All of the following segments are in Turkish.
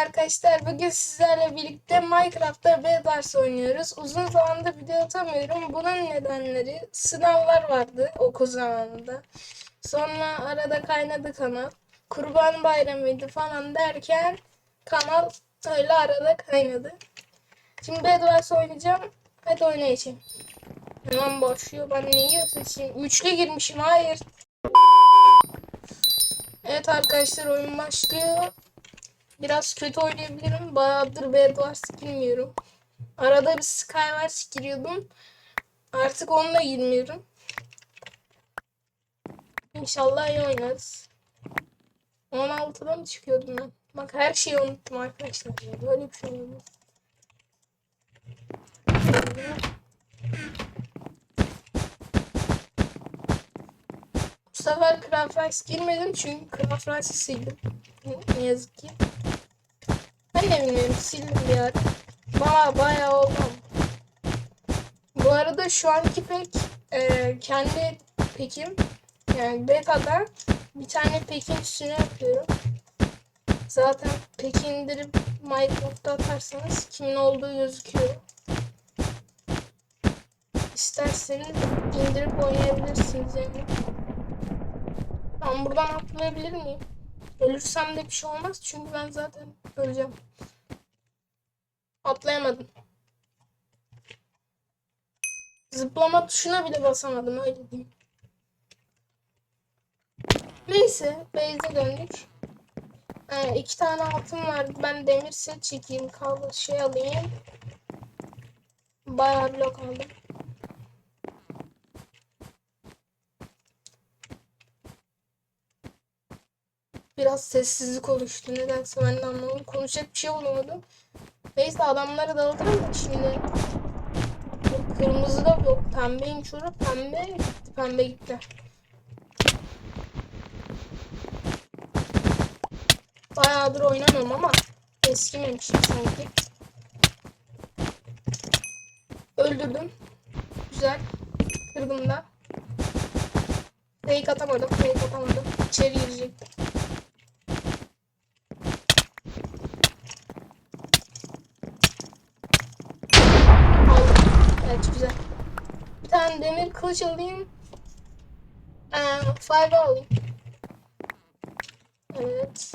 arkadaşlar. Bugün sizlerle birlikte Minecraft'ta Bedwars oynuyoruz. Uzun zamandır video atamıyorum. Bunun nedenleri sınavlar vardı okul zamanında. Sonra arada kaynadı kanal. Kurban bayramıydı falan derken kanal öyle arada kaynadı. Şimdi Bedwars oynayacağım. Hadi oynayacağım. Hemen başlıyor. Ben neyi seçeyim? Üçlü girmişim. Hayır. Evet arkadaşlar oyun başlıyor. Biraz kötü oynayabilirim. Bayağıdır Bedwars girmiyorum. Arada bir Skywars giriyordum. Artık onunla girmiyorum. İnşallah iyi oynarız. 16'da mı çıkıyordum ben? Bak her şeyi unuttum arkadaşlar. Böyle bir şey olmaz. Bu sefer Craft girmedim çünkü Craft sildim. Ne yazık ki. Ben de bilmiyorum sildim ara. Baya baya oldu. Bu arada şu anki pek e, kendi pekim yani beta'da bir tane pekin üstüne yapıyorum. Zaten peki indirip Minecraft'ta atarsanız kimin olduğu gözüküyor. İsterseniz indirip oynayabilirsiniz yani. Ben buradan atlayabilir miyim? Ölürsem de bir şey olmaz çünkü ben zaten öleceğim. Atlayamadım. Zıplama tuşuna bile basamadım öyle diyeyim. Neyse base'e döndük. Ee, iki tane altın vardı. Ben demir set çekeyim. Kaldı şey alayım. Bayağı blok aldım. Biraz sessizlik oluştu. Nedense ben de anlamadım. Konuşacak bir şey bulamadım. Neyse adamlara dağıtırım da şimdi. Kırmızı da yok. Pembeymiş orada. Pembe gitti. Pembe gitti. Bayağıdır oynamıyorum ama eskimemişim sanki. Öldürdüm. Güzel. Kırdım da. Fake atamadım. Fake atamadım. İçeri girecektim. Aldım. Evet güzel. Tane demir kılıç alayım. Ee, five alayım. Evet.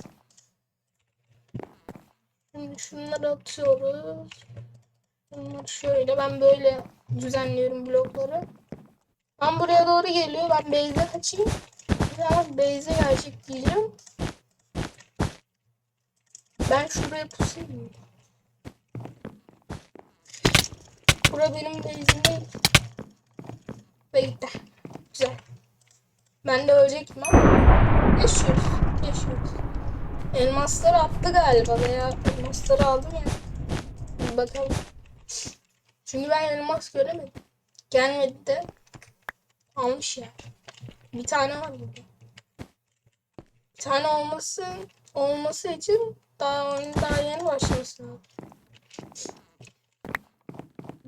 Şimdi şunları atıyoruz. Bunları şöyle ben böyle düzenliyorum blokları. Ben buraya doğru geliyor. Ben base'e kaçayım. Ya base'e gelecek diyeceğim. Ben şuraya pusayım mı? Bura benim base'im değil. Ve gitti. Güzel. Ben de ölecektim ama. Yaşıyoruz. Yaşıyoruz. Elmasları attı galiba veya elmasları aldım ya. Bir bakalım. Çünkü ben elmas göremedim. Gelmedi de almış ya. Bir tane var burada. Bir tane olması olması için daha oyun daha yeni başlaması lazım.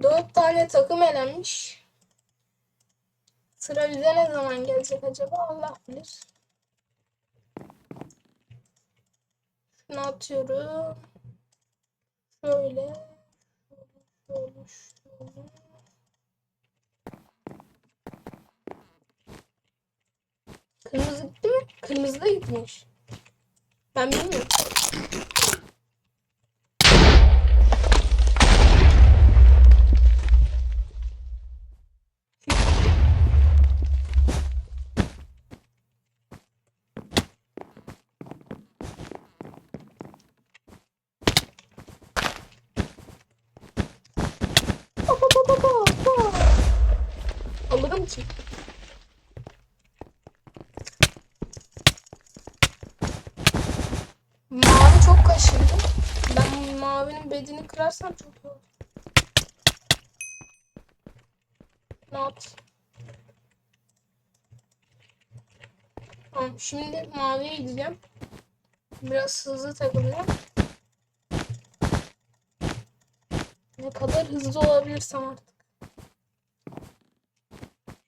Dört tane takım elenmiş. Sıra bize ne zaman gelecek acaba Allah bilir. Şunu atıyorum. Şöyle. Şöyle, şöyle, şöyle. Kırmızı gitti mi? Kırmızı da gitmiş. Ben bilmiyorum. Ki. Mavi çok kaşındı. Ben mavinin bedeni kırarsam çok iyi olur. Ne? Tamam şimdi maviye gideceğim. Biraz hızlı takılacağım. Ne kadar hızlı olabilirsem artık.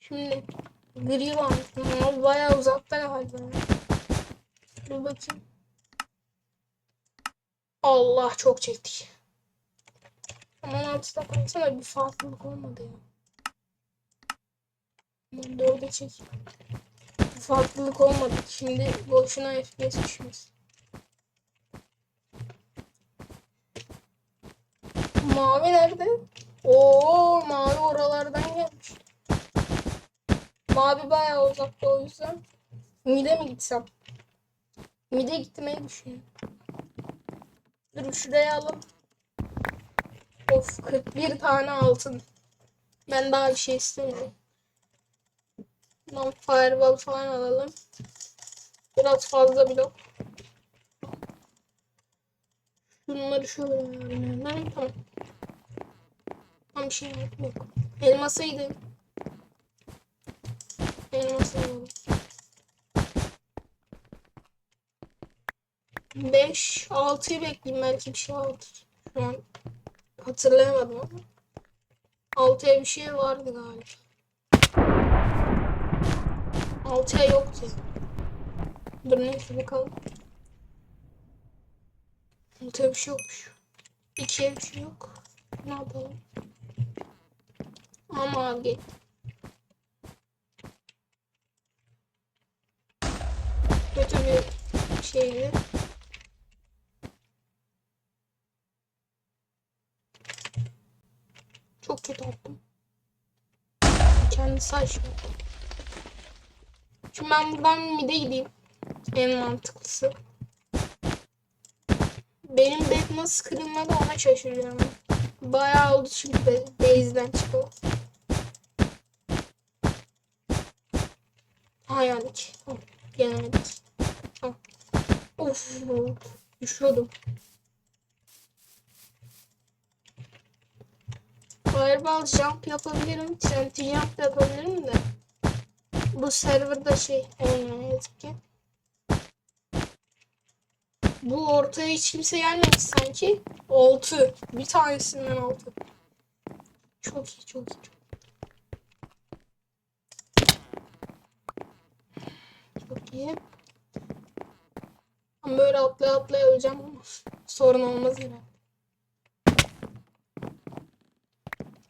Şimdi gri var. Ama bayağı uzakta galiba. Dur bakayım. Allah çok çektik. Aman altıda kalsana bir farklılık olmadı ya. Ben dörde çek. Bir farklılık olmadı. Şimdi boşuna FPS düşmez. Mavi nerede? Oo mavi oralardan gelmiş. Mavi bayağı uzakta o yüzden. Mide mi gitsem? Mide gitmeyi düşünüyorum. Dur şuraya alalım. Of 41 tane altın. Ben daha bir şey istemiyorum. Lan fireball falan alalım. Biraz fazla blok. Bunları şöyle ayarlayalım. Tamam. Tam bir şey yok. yok. Alalım. 5, 6'yı bekleyeyim belki bir şey aldı. Şu an hatırlayamadım ama. 6'ya bir şey vardı galiba. 6'ya yoktu. Dur neyse bakalım. 6'ya bir şey yokmuş. 2'ye bir şey yok. Ne yapalım? Ama gel. Kötü bir şeydi. Çok kötü attım. Kendisi açtı. Şimdi ben buradan mide gideyim. En mantıklısı. Benim bed nasıl kırılmadı ona şaşırıyorum. Bayağı oldu çünkü base'den çıkalı. Ha yendik. Tamam. Yenemedik. Of. Düşüyordum. Fireball jump yapabilirim. TNT jump yapabilirim de. Bu serverda şey olmuyor ne yazık ki. Bu ortaya hiç kimse gelmemiş sanki. Altı. Bir tanesinden altı. Çok iyi çok iyi. Çok iyi. Ben böyle atlaya atlaya öleceğim ama sorun olmaz herhalde.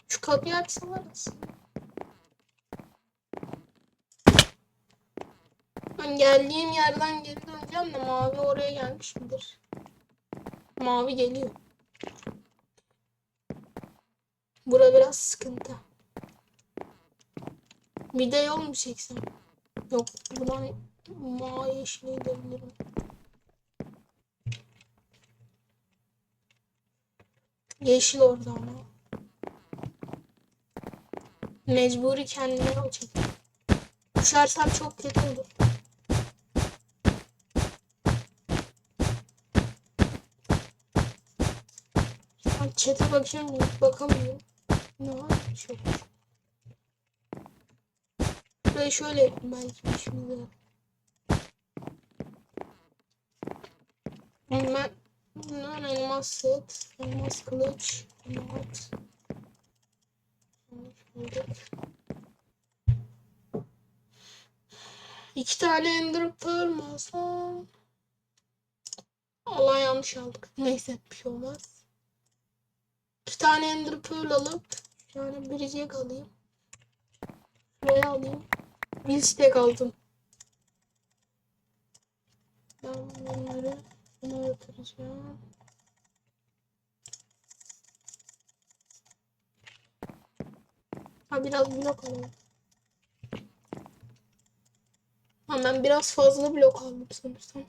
Şu kapıyı açsalar aslında. Ben geldiğim yerden geri döneceğim de mavi oraya gelmiş midir? Mavi geliyor. Bura biraz sıkıntı. Bir de yol mu çeksem? Yok buradan mavi yeşile gidebilirim. Yeşil orada ama. Mecburi kendime çektim. Düşersem çok kötü olur. Ben chat'e bakıyorum bakamıyorum. Ne var? Çok. Burayı şöyle belki bir işimize Ben bundan elmas set, elmas kılıç. Şöyle. İki tane ender pearl? Allah yanlış aldık. Neyse bir şey olmaz. İki tane ender alıp yani biricik alayım. Şuraya alayım. Bir stack aldım. Ben bunları buna yatıracağım. Ha biraz blok alalım. Ha ben biraz fazla blok aldım sanırsam.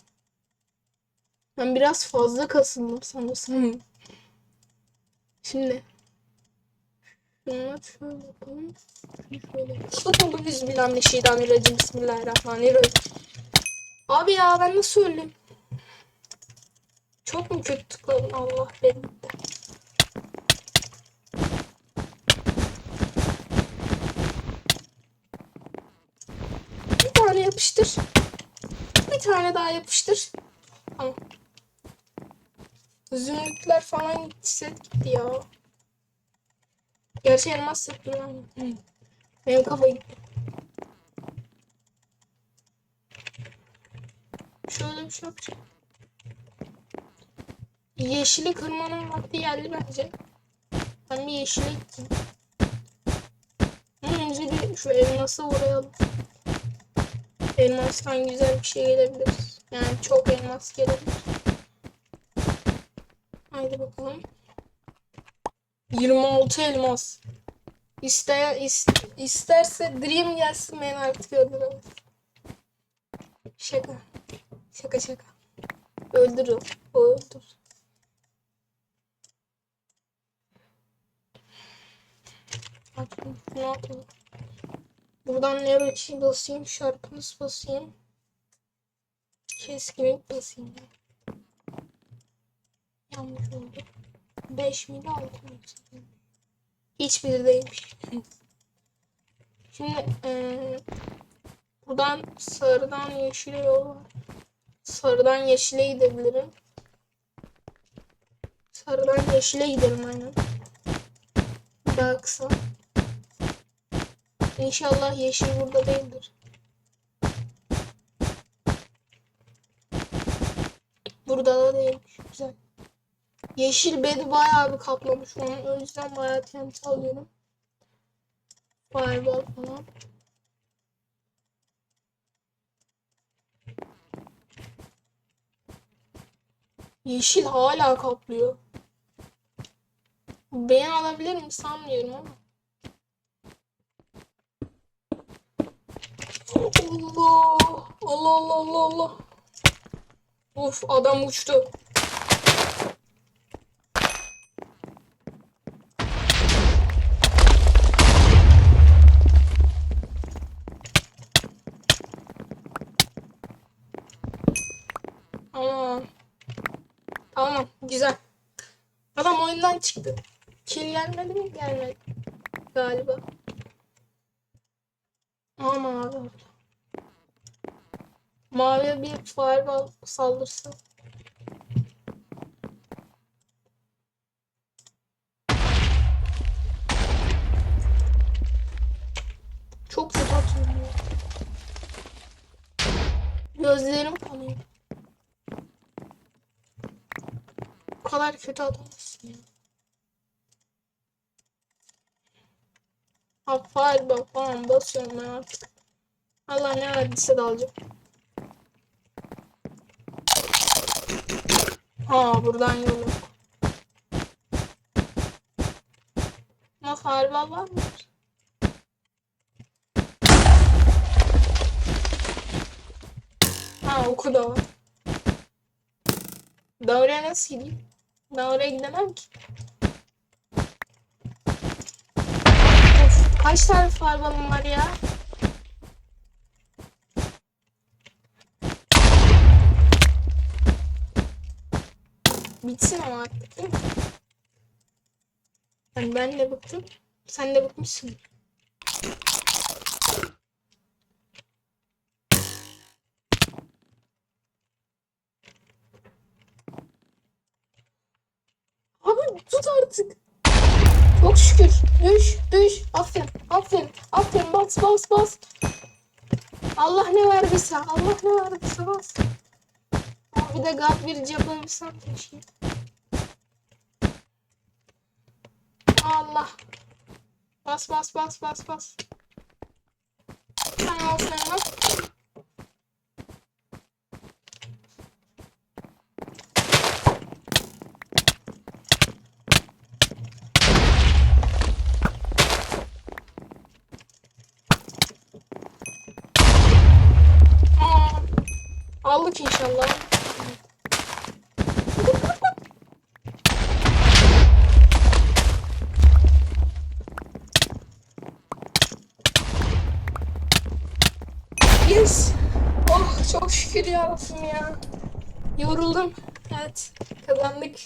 Ben biraz fazla kasıldım sanırsam. Şimdi. Şunları şöyle yapalım. Şöyle. Tutalım Bismillahirrahmanirrahim. Bismillahirrahmanirrahim. Abi ya ben nasıl öldüm? Çok mu kötü tıkladım Allah benim de. Bir tane yapıştır. Bir tane daha yapıştır. Tamam. Zümrütler falan gitti set gitti ya. Gerçi elmas duruyor. Hı. Benim kafa gitti. Şöyle bir şey yapacağım. Yeşili kırmanın vakti geldi bence. Ben bir yeşile gittim. Ama önce bir şu elması vurayalım. Elmastan güzel bir şey gelebilir. Yani çok elmas gelebilir. Haydi bakalım. 26 elmas. İsteyen is, isterse Dream gelsin ben artık öldüremez. Şaka. Şaka şaka. Öldürün. O. Bak ne yapalım. Buradan ne bakayım basayım. Şarkınız basayım. Keskinlik basayım. Yanlış oldu. 5 miydi 6 mıydı? Hiçbiri değilmiş. Şimdi eee, buradan sarıdan yeşile yol var. Sarıdan yeşile gidebilirim. Sarıdan yeşile giderim aynen. Daha kısa. İnşallah yeşil burada değildir. Burada da değilmiş. Güzel. Yeşil bedi bayağı bir kaplamış onu. O yüzden bayağı TNT alıyorum. Fireball falan. Yeşil hala kaplıyor. Ben alabilir mi sanmıyorum ama. Allah! Allah Allah Allah Allah. Of adam uçtu. Tamam. Tamam güzel. Adam oyundan çıktı. Kill gelmedi mi? Gelmedi. Galiba. Ama mavi orada. Maviye bir fireball saldırsa. Çok kötü ya. Gözlerim kanıyor. Bu kadar kötü atamazsın ya. Ha fireball falan basıyorum ben. Allah ne verdiyse de Ha buradan yol yok. Ama fireball var mı? Ha oku da var. Ben oraya nasıl gideyim? Ben oraya gidemem ki. Of, kaç tane fireball'ım var ya? Bitsin ama artık? Yani ben de bıktım. Sen de bıkmışsın. Abi tut artık. Çok şükür. Düş, düş. Aferin, aferin, aferin. Bas, bas, bas. Allah ne verdiyse, Allah ne verdiyse bas. Aa, Bir de God bir yapabilsem keşke. Allah. Bas, bas, bas, bas, bas. Sen al, sen al. Aa, aldık inşallah. Yes. Oh çok şükür ya Rabbim ya. Yoruldum. Evet kazandık.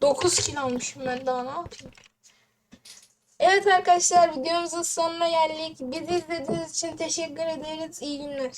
9 kilo almışım ben daha ne yapayım. Evet arkadaşlar videomuzun sonuna geldik. Bizi izlediğiniz için teşekkür ederiz. İyi günler.